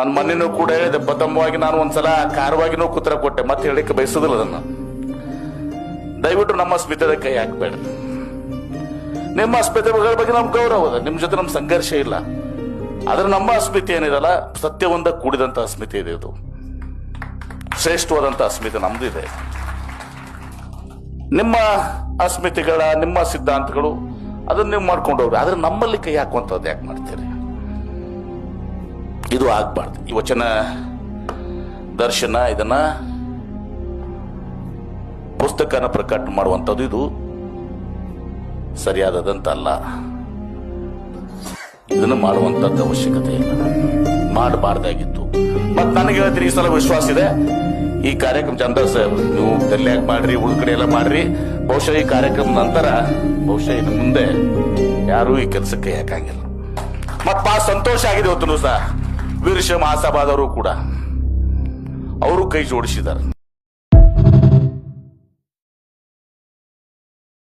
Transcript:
ನನ್ನ ಮನೆನೂ ಕೂಡ ಹೇಳಿದೆ ಪ್ರಥಮವಾಗಿ ನಾನು ಒಂದ್ಸಲ ಕಾರವಾಗಿನೂ ಕುತ್ರ ಕೊಟ್ಟೆ, ಮತ್ತೆ ಹೇಳಿಕ್ಕೆ ಬಯಸೋದಿಲ್ಲ ಅದನ್ನು. ದಯವಿಟ್ಟು ನಮ್ಮ ಸ್ಮಿತದ ಕೈ ಹಾಕ್ಬೇಡ. ನಿಮ್ಮ ಅಸ್ಮಿತೆಗಳ ಬಗ್ಗೆ ನಮ್ ಗೌರವ ಅದ ನಿಮ್ ಜೊತೆ ನಮ್ ಸಂಘರ್ಷ ಇಲ್ಲ. ಆದ್ರೆ ನಮ್ಮ ಅಸ್ಮಿತೆ ಏನಿದಲ್ಲ, ಸತ್ಯವೊಂದ ಕೂಡಿದಂತ ಅಸ್ಮಿತೆ ಇದೆ ಇದು. ಶ್ರೇಷ್ಠವಾದಂತ ಅಸ್ಮಿತೆ ನಮ್ದು ಇದೆ ನಿಮ್ಮ ಅಸ್ಮಿತೆಗಳ, ನಿಮ್ಮ ಸಿದ್ಧಾಂತಗಳು, ಅದನ್ನ ನೀವು ಮಾಡ್ಕೊಂಡು ಹೋಗ್ರಿ. ಆದ್ರೆ ನಮ್ಮಲ್ಲಿ ಕೈ ಹಾಕುವಂಥದ್ದು ಯಾಕೆ ಮಾಡ್ತೀರಿ? ಇದು ಆಗ್ಬಾರ್ದು. ಈ ವಚನ, ದರ್ಶನ, ಇದನ್ನ ಪುಸ್ತಕನ ಪ್ರಕಟ ಮಾಡುವಂಥದ್ದು ಇದು ಸರಿಯಾದದಂತ ಅಲ್ಲ. ಇದನ್ನು ಮಾಡುವಂತದ್ದು ಅವಶ್ಯಕತೆ ಇಲ್ಲ. ಮಾಡಬಾರ್ದಾಗಿತ್ತು. ಮತ್ತೆ ನನಗೆ ಹೇಳ್ತೀನಿ, ಈ ಸಲ ವಿಶ್ವಾಸ ಇದೆ. ಈ ಕಾರ್ಯಕ್ರಮ ಚಂದ ಸರ್ ನೀವು ದೆಲ್ಯಾಗ ಮಾಡ್ರಿ, ಉಳ್ ಕಡೆ ಎಲ್ಲ ಮಾಡ್ರಿ. ಬಹುಶಃ ಈ ಕಾರ್ಯಕ್ರಮ ನಂತರ, ಬಹುಶಃ ಇನ್ನು ಮುಂದೆ ಯಾರೂ ಈ ಕೆಲಸಕ್ಕೆ ಯಾಕಾಗಿಲ್ಲ. ಮತ್ ಬಾ ಸಂತೋಷ ಆಗಿದೆ ಇವತ್ತು ಸಹ ವೀರಶ ಮಹಾಸಭಾದವರು ಕೂಡ ಅವರು ಕೈ ಜೋಡಿಸಿದ್ದಾರೆ.